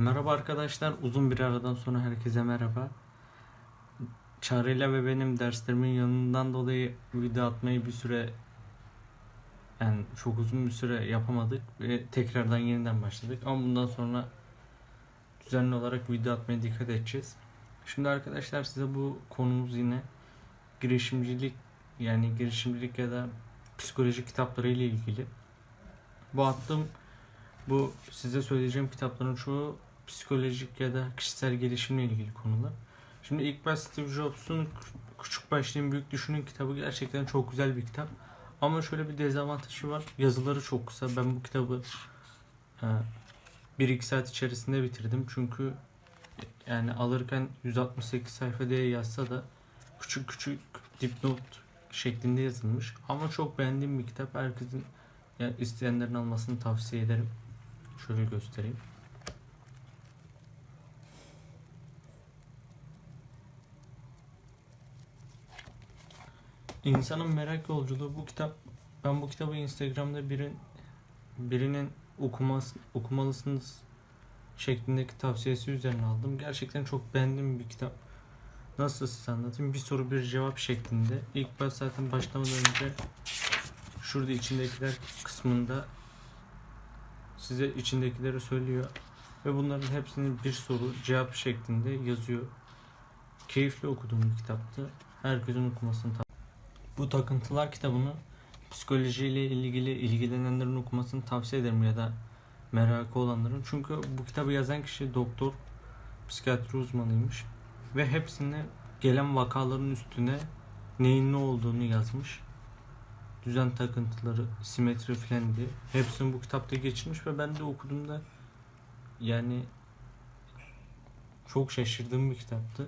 Merhaba arkadaşlar. Uzun bir aradan sonra herkese merhaba. Çağrı'yla ve benim derslerimin yanından dolayı video atmayı bir süre yani çok uzun bir süre yapamadık ve tekrardan yeniden başladık. Ama bundan sonra düzenli olarak video atmaya dikkat edeceğiz. Şimdi arkadaşlar size bu konumuz yine girişimcilik yani girişimcilik ya da psikoloji kitapları ile ilgili. Bu attığım bu size söyleyeceğim kitapların çoğu psikolojik ya da kişisel gelişimle ilgili konular. Şimdi ilk baş Steve Jobs'un Küçük Başlayın Büyük Düşünün kitabı gerçekten çok güzel bir kitap. Ama şöyle bir dezavantajı var. Yazıları çok kısa. Ben bu kitabı 1-2 saat içerisinde bitirdim. Çünkü yani alırken 168 sayfa diye yazsa da küçük küçük dipnot şeklinde yazılmış. Ama çok beğendiğim bir kitap. Herkesin yani isteyenlerin almasını tavsiye ederim. Şöyle göstereyim. İnsanın Merak Yolculuğu bu kitap ben bu kitabı Instagram'da birin birinin okuması okumalısınız şeklindeki tavsiyesi üzerine aldım. Gerçekten çok beğendiğim bir kitap. Nasıl size anlatayım? Bir soru bir cevap şeklinde. İlk baş zaten başlamadan önce şurada içindekiler kısmında size içindekileri söylüyor ve bunların hepsini bir soru cevap şeklinde yazıyor. Keyifli okuduğum bir kitaptı. Herkesin okumasını tavsiye Bu takıntılar kitabını psikolojiyle ilgili ilgilenenlerin okumasını tavsiye ederim ya da merakı olanların. Çünkü bu kitabı yazan kişi doktor, psikiyatri uzmanıymış ve hepsinde gelen vakaların üstüne neyin ne olduğunu yazmış düzen takıntıları, simetri falan diye. Hepsini bu kitapta geçirmiş ve ben de okuduğumda yani çok şaşırdığım bir kitaptı.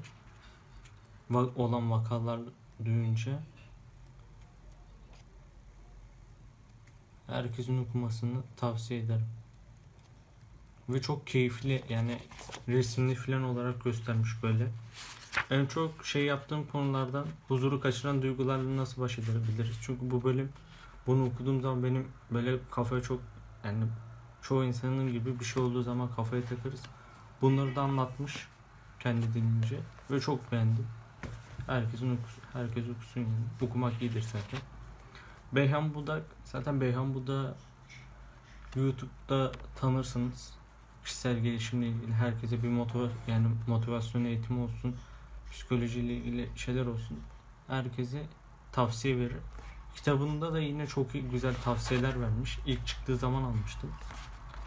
Va- olan vakalar duyunca herkesin okumasını tavsiye ederim. Ve çok keyifli yani resimli falan olarak göstermiş böyle. En çok şey yaptığım konulardan huzuru kaçıran duygularla nasıl baş edebiliriz? Çünkü bu bölüm bunu okuduğum zaman benim böyle kafaya çok yani çoğu insanın gibi bir şey olduğu zaman kafaya takarız. Bunları da anlatmış kendi dilince ve çok beğendim. Herkesin okusun, herkes okusun yani. Okumak iyidir zaten. Beyhan Budak zaten Beyhan Budak YouTube'da tanırsınız. Kişisel gelişimle ilgili herkese bir motiva yani motivasyon eğitimi olsun psikolojiyle ilgili şeyler olsun. Herkese tavsiye verir. Kitabında da yine çok iyi, güzel tavsiyeler vermiş. İlk çıktığı zaman almıştım.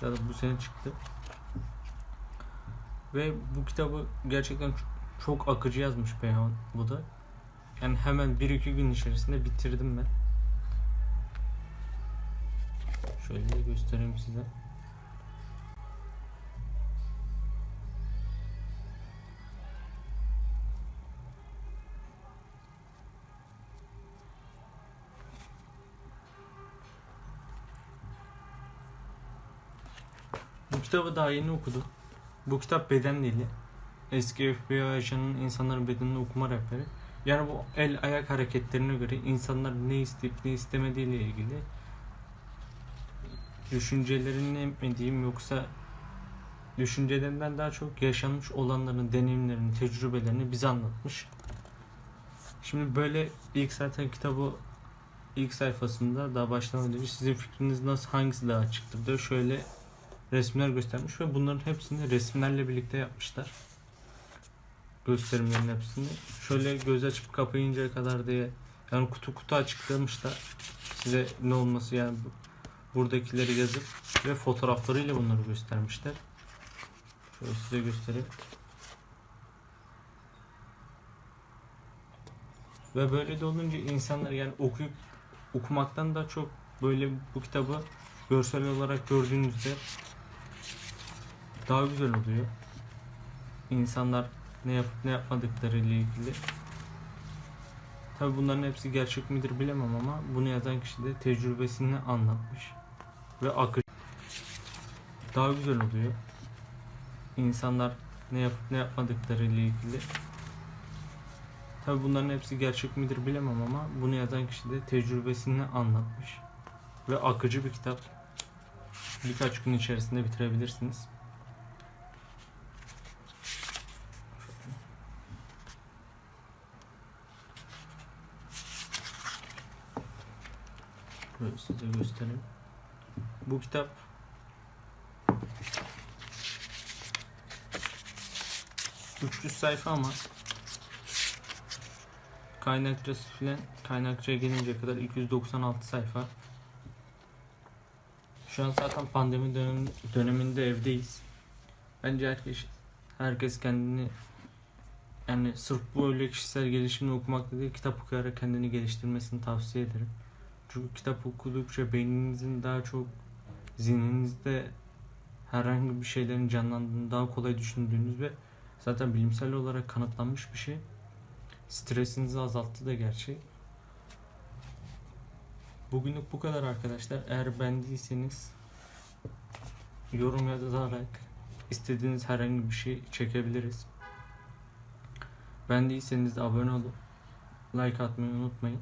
Ya da bu sene çıktı. Ve bu kitabı gerçekten çok akıcı yazmış Beyhan bu da. Yani hemen 1-2 gün içerisinde bitirdim ben. Şöyle göstereyim size. Bu kitabı daha yeni okudum. Bu kitap beden dili. Eski FBI ajanının insanların bedenini okuma rehberi. Yani bu el ayak hareketlerine göre insanlar ne isteyip ne istemediği ile ilgili düşüncelerini mi diyeyim yoksa düşüncelerinden daha çok yaşanmış olanların deneyimlerini, tecrübelerini bize anlatmış. Şimdi böyle ilk zaten kitabı ilk sayfasında daha başlamadan önce sizin fikriniz nasıl hangisi daha açıktır diyor. Şöyle resimler göstermiş ve bunların hepsini resimlerle birlikte yapmışlar. Gösterimlerin hepsini. Şöyle göz açıp kapayıncaya kadar diye yani kutu kutu açıklamışlar. Size ne olması yani buradakileri yazıp ve fotoğraflarıyla bunları göstermişler. Şöyle size göstereyim. Ve böyle de olunca insanlar yani okuyup okumaktan da çok böyle bu kitabı görsel olarak gördüğünüzde daha güzel oluyor. İnsanlar ne yapıp ne yapmadıkları ile ilgili. Tabi bunların hepsi gerçek midir bilemem ama bunu yazan kişi de tecrübesini anlatmış ve akıcı. Daha güzel oluyor. İnsanlar ne yapıp ne yapmadıkları ile ilgili. Tabi bunların hepsi gerçek midir bilemem ama bunu yazan kişi de tecrübesini anlatmış. Ve akıcı bir kitap. Birkaç gün içerisinde bitirebilirsiniz. Böyle size göstereyim. Bu kitap ...300 sayfa ama... ...kaynakçası filan... ...kaynakçaya gelince kadar 296 sayfa. Şu an zaten pandemi dönem, döneminde evdeyiz. Bence herkes herkes kendini yani sırf bu öyle kişisel gelişimini okumak değil kitap okuyarak kendini geliştirmesini tavsiye ederim. Çünkü kitap okudukça beyninizin daha çok zihninizde herhangi bir şeylerin canlandığını daha kolay düşündüğünüz ve zaten bilimsel olarak kanıtlanmış bir şey. Stresinizi azalttı da gerçi. Bugünlük bu kadar arkadaşlar. Eğer beğendiyseniz yorum yazarak istediğiniz herhangi bir şey çekebiliriz. Beğendiyseniz de abone olup like atmayı unutmayın.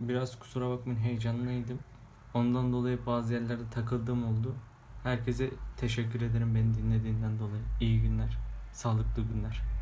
Biraz kusura bakmayın heyecanlıydım. Ondan dolayı bazı yerlerde takıldığım oldu. Herkese teşekkür ederim beni dinlediğinden dolayı. İyi günler, sağlıklı günler.